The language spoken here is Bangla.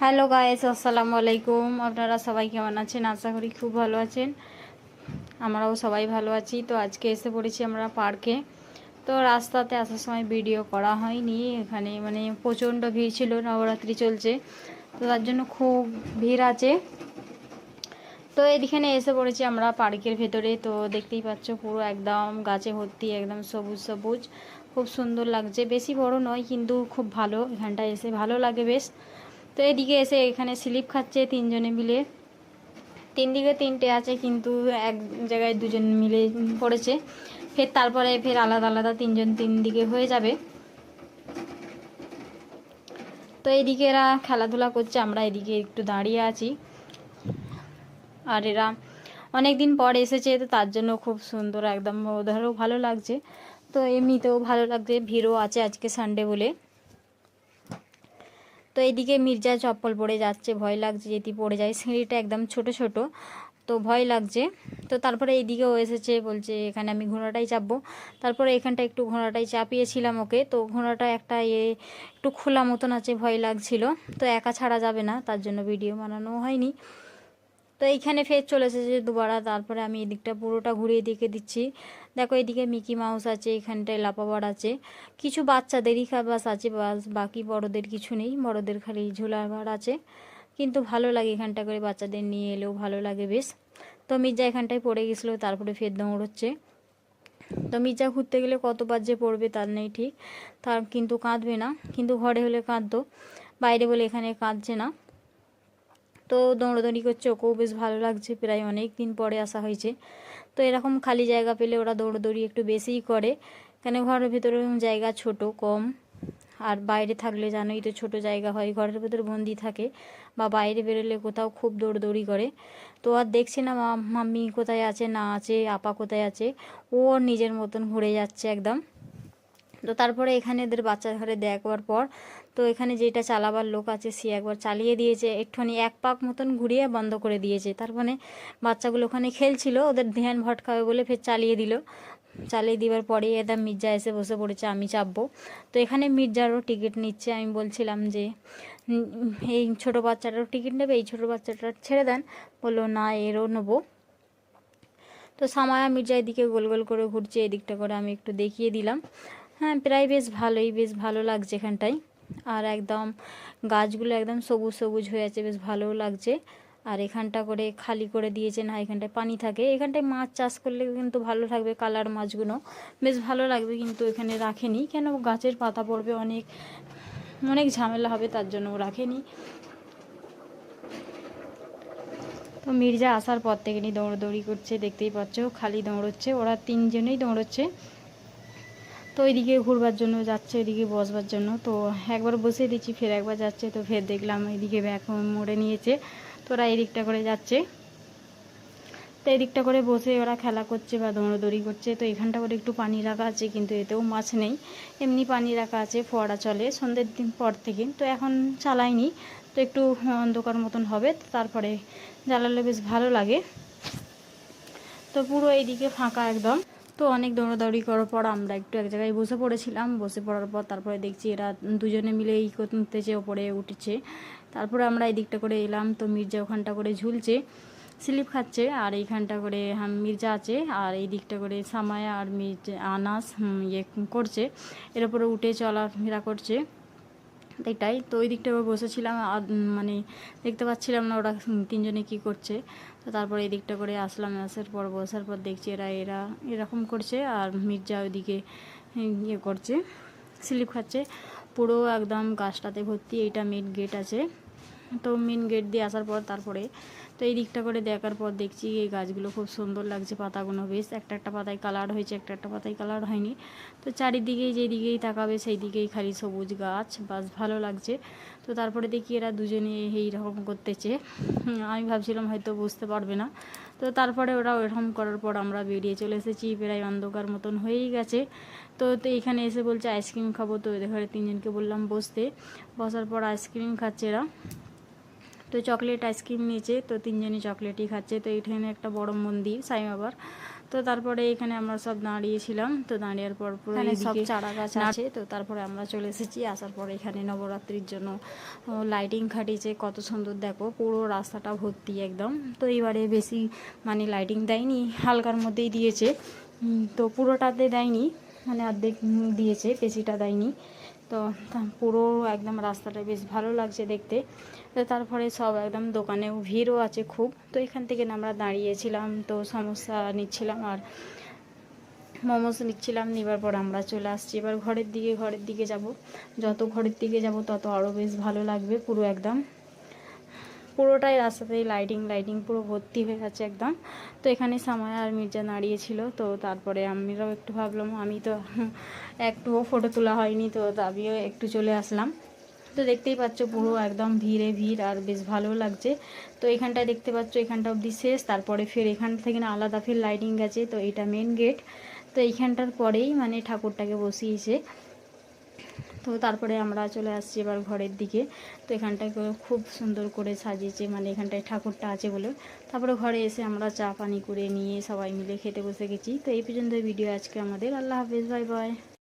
হ্যালো গায়েস আসসালামু আলাইকুম। আপনারা সবাই কেমন আছেন? আশা করি খুব ভালো আছেন। আমরাও সবাই ভালো আছি। তো আজকে এসে পড়েছি আমরা পার্কে। তো রাস্তাতে আসার সময় ভিডিও করা হয়নি। এখানে মানে প্রচণ্ড ভিড় ছিল, নবরাত্রি চলছে। তো তার জন্য খুব ভিড় আছে। তো এখানে এসে পড়েছি আমরা পার্কের ভেতরে। তো দেখতেই পাচ্ছ পুরো একদম গাছে ভর্তি, একদম সবুজ সবুজ। খুব সুন্দর লাগছে। বেশি বড় নয়, কিন্তু খুব ভালো। এখানটায় এসে ভালো লাগে বেশ। তো এদিকে এসে এখানে স্লিপ খাচ্ছে তিনজনে মিলে। তিন দিকে তিনটে আছে, কিন্তু এক জায়গায় দুজন মিলে পড়েছে। ফের তারপরে ফের আলাদা আলাদা তিনজন তিন দিকে হয়ে যাবে। তো এদিকে এরা খেলাধুলা করছে, আমরা এদিকে একটু দাঁড়িয়ে আছি। আর এরা অনেক দিন পর এসেছে, তো তার জন্য খুব সুন্দর, একদম ওদেরও ভালো লাগছে। তো এমনিতেও ভালো লাগছে, ভিড়ও আছে আজকে সানডে বলে। তো এদিকে মির্জা চপ্পল পড়ে যাচ্ছে, ভয় লাগছে যেটি পড়ে যায়। সিঁড়িটা একদম ছোট ছোট, তো ভয় লাগছে। তো তারপরে এইদিকেও এসেছে, বলছে এখানে আমি ঘোড়াটাই চাপবো। তারপরে এখানটা একটু ঘোড়াটাই চাপিয়েছিলাম ওকে। তো ঘোড়াটা একটা ইয়ে একটু খোলা মতন আছে, ভয় লাগছিল। তো একা ছাড়া যাবে না, তার জন্য ভিডিও বানানো হয়নি। তো এইখানে ফের চলে এসেছে দুবারা, তারপরে আমি এদিকটা পুরোটা ঘুরিয়ে দিকে দিচ্ছি। দেখো এদিকে মিকি মাউস আছে, এখানটায় লাপাবার আছে। কিছু বাচ্চাদেরই বাস আছে, বাস বাকি বড়দের কিছু নেই, বড়দের খালি ঝোলাবার আছে। কিন্তু ভালো লাগে এখানটা করে বাচ্চাদের নিয়ে এলেও ভালো লাগে বেশ। তো মির্জা এখানটায় পড়ে গেছিল, তারপরে ফের দৌড়চ্ছে তো মির্জা ঘুরতে গেলে কতবার যে পড়বে তার নেই ঠিক, তার কিন্তু কাঁদবে না, কিন্তু ঘরে হলে কাঁদতো। বাইরে বলে এখানে কাঁদছে না। তো দৌড়দৌড়ি করছে, ওকেও বেশ ভালো লাগছে। প্রায় অনেক দিন পরে আসা হয়েছে। তো এরকম খালি জায়গা পেলে ওরা দৌড়দৌড়ি একটু বেশিই করে। কেন ঘরের ভেতরে জায়গা ছোট, কম। আর বাইরে থাকলে জানোই তো ছোট জায়গা হয়, ঘরের ভেতরে বন্দি থাকে বা বাইরে বেরোলে কোথাও খুব দৌড়দৌড়ি করে। তো আর দেখছি না মাম্মি কোথায় আছে, না আছে, আপা কোথায় আছে, ও নিজের মতন ঘুরে যাচ্ছে একদম। তো তারপরে এখানে এদের বাচ্চা ঘরে দেখবার পর, তো এখানে যেটা চালাবার লোক আছে, সে একবার চালিয়ে দিয়েছে, একটুখানি এক পাক মতন ঘুরিয়ে বন্ধ করে দিয়েছে। তার মানে বাচ্চাগুলো ওখানে খেলছিল, ওদের ধ্যান ভটকাবে বলে ফের চালিয়ে দিল। চালিয়ে দেওয়ার পরে একদম মির্জা এসে বসে পড়েছে, আমি চাপবো। তো এখানে মির্জারও টিকিট নিচ্ছে, আমি বলছিলাম যে এই ছোটো বাচ্চাটারও টিকিট নেবে, এই ছোটো বাচ্চাটা ছেড়ে দেন। বলল, না, এরও নেব। তো সামায়া মির্জা এদিকে গোল গোল করে ঘুরছে, এদিকটা করে আমি একটু দেখিয়ে দিলাম। হ্যাঁ প্রায় বেশ ভালোই, বেশ ভালো লাগছে এখানটায়। আর একদম গাছগুলো একদম সবুজ সবুজ হয়ে আছে, বেশ ভালোও লাগছে। আর এখানটা করে খালি করে দিয়েছে না এখানটায় পানি থাকে। এখানটায় মাছ চাষ করলে কিন্তু ভালো থাকবে কালার মাছগুলো। বেশ ভালো লাগবে কিন্তু এখানে রাখেনি। কেন? গাছের পাতা পড়বে অনেক অনেক ঝামেলা হবে, তার জন্য রাখেনি। তো মির্জা আসার পর থেকে নি দৌড়দৌড়ি করছে, দেখতেই পাচ্ছ, খালি দৌড়চ্ছে। ওরা তিনজনেই দৌড়চ্ছে। তো ওইদিকে ঘুরবার জন্য যাচ্ছে, ওইদিকে বসবার জন্য। তো একবার বসে দিচ্ছি, ফের একবার যাচ্ছে। তো ফের দেখলাম এইদিকে ব্যাগ মোড়ে নিয়েছে। তো ওরা এদিকটা করে যাচ্ছে। তো এদিকটা করে বসে ওরা খেলা করছে বা দৌড়দৌড়ি করছে। তো এখানটা করে একটু পানি রাখা আছে, কিন্তু এতেও মাছ নেই। এমনি পানি রাখা আছে, ফোয়ারা চলে সন্ধ্যের দিন পর থেকে। তো এখন চালাইনি তো একটু অন্ধকার মতন হবে। তারপরে জ্বালালে বেশ ভালো লাগে। তো পুরো এইদিকে ফাঁকা একদম। তো অনেক দৌড়াদৌড়ি করার পর আমরা একটু এক জায়গায় বসে পড়েছিলাম। বসে পড়ার পর তারপরে দেখছি এরা দুজনে মিলে ই করতেছে ওপরে উঠেছে। তারপরে আমরা এই দিকটা করে এলাম তো মির্জা ওখানটা করে ঝুলছে, স্লিপ খাচ্ছে আর এইখানটা করে মির্জা আছে আর এই দিকটা করে সামায়া আর মির্জা আনাস ইয়ে করছে। এর উপরে উঠে চলাফেরা করছে। এটাই। তো ওই দিকটা বসেছিলাম, আর মানে দেখতে পাচ্ছিলাম না ওরা তিনজনে কি করছে। তো তারপরে এই দিকটা করে আসলাম, আসার পর, বসার পর দেখছি এরা এরা এরকম করছে, আর মির্জা ওইদিকে ইয়ে করছে, স্লিপ খাচ্ছে। পুরো একদম গাছটাতে ভর্তি, এইটা মেন গেট আছে। তো মেন গেট দিয়ে আসার পর তারপরে তো এই দিকটা করে দেখার পর দেখছি এই গাছগুলো খুব সুন্দর লাগছে পাতাগুলো বেশ। একটা একটা পাতায় কালার হয়েছে, একটা একটা পাতায় কালার হয়নি। তো চারিদিকেই যেদিকেই তাকাবে সেই দিকেই খালি সবুজ গাছ, বাস ভালো লাগছে। তো তারপরে দেখি এরা দুজনে এইরকম করতেছে। আমি ভাবছিলাম হয়তো বুঝতে পারবে না। তো তারপরে ওরা ওরকম করার পর আমরা বেরিয়ে চলে এসেছি, প্রায় অন্ধকার মতন হয়েই গেছে। তো তো এখানে এসে বলছে আইসক্রিম খাব। তো এদের ঘরে তিনজনকে বললাম, বসতে। বসার পর আইসক্রিম খাচ্ছে এরা। তো চকলেট আইসক্রিম নিয়েছে তো তিনজনই চকলেটই খাচ্ছে। তো এইখানে একটা বড় মন্দির সাই বাবার তো তারপরে এখানে আমরা সব দাঁড়িয়েছিলাম তো দাঁড়িয়ার পর পর সব চারা গাছ আছে তো তারপরে আমরা চলে এসেছি। আসার পরে এখানে নবরাত্রির জন্য লাইটিং খাটিয়েছে কত সুন্দর দেখো পুরো রাস্তাটা ভর্তি একদম। তো এবারে বেশি মানে লাইটিং দেয়নি হালকার মধ্যেই দিয়েছে। তো পুরোটাতে দেয়নি মানে অর্ধেক দিয়েছে বেশিটা দেয়নি। তো পুরো একদম রাস্তাটা বেশ ভালো লাগছে দেখতে। তো তারপরে সব একদম দোকানেও ভিড়ও আছে খুব। তো এখান থেকে আমরা দাঁড়িয়েছিলাম, তো সমস্যা নিচ্ছিলাম আর মোমোস নিচ্ছিলাম, নেবার পর আমরা চলে আসছি। এবার ঘরের দিকে ঘরের দিকে যাব। যত ঘরের দিকে যাব, তত আরও বেশ ভালো লাগবে পুরো একদম। পুরোটাই রাস্তাতেই লাইটিং লাইটিং পুরো ভর্তি হয়ে গেছে একদম। তো এখানে সামায়া আর মির্জা দাঁড়িয়েছিল তো তারপরে আমিরাও একটু ভাবলাম, আমি তো একটুও ফটো তোলা হয়নি, তো আমিও একটু চলে আসলাম। তো দেখতেই পাচ্ছ পুরো একদম ভিড়ে ভিড়, আর বেশ ভালো লাগছে। তো এখানটায় দেখতে পাচ্ছ, এখানটা অবধি শেষ, তারপরে ফের এখান থেকে না আলাদা ফের লাইটিং গেছে, তো এটা মেন গেট তো এইখানটার পরেই মানে ঠাকুরটাকে বসিয়েছে। তো তারপরে আমরা চলে আসছি এবার ঘরের দিকে। তো এখানটাকে খুব সুন্দর করে সাজিয়েছে মানে এখানটায় ঠাকুরটা আছে বলে। তারপরে ঘরে এসে আমরা চা পানি করে নিয়ে সবাই মিলে খেতে বসে গেছি। তো এই পর্যন্ত ভিডিও আজকে আমাদের। আল্লাহ হাফেজ বাই বাই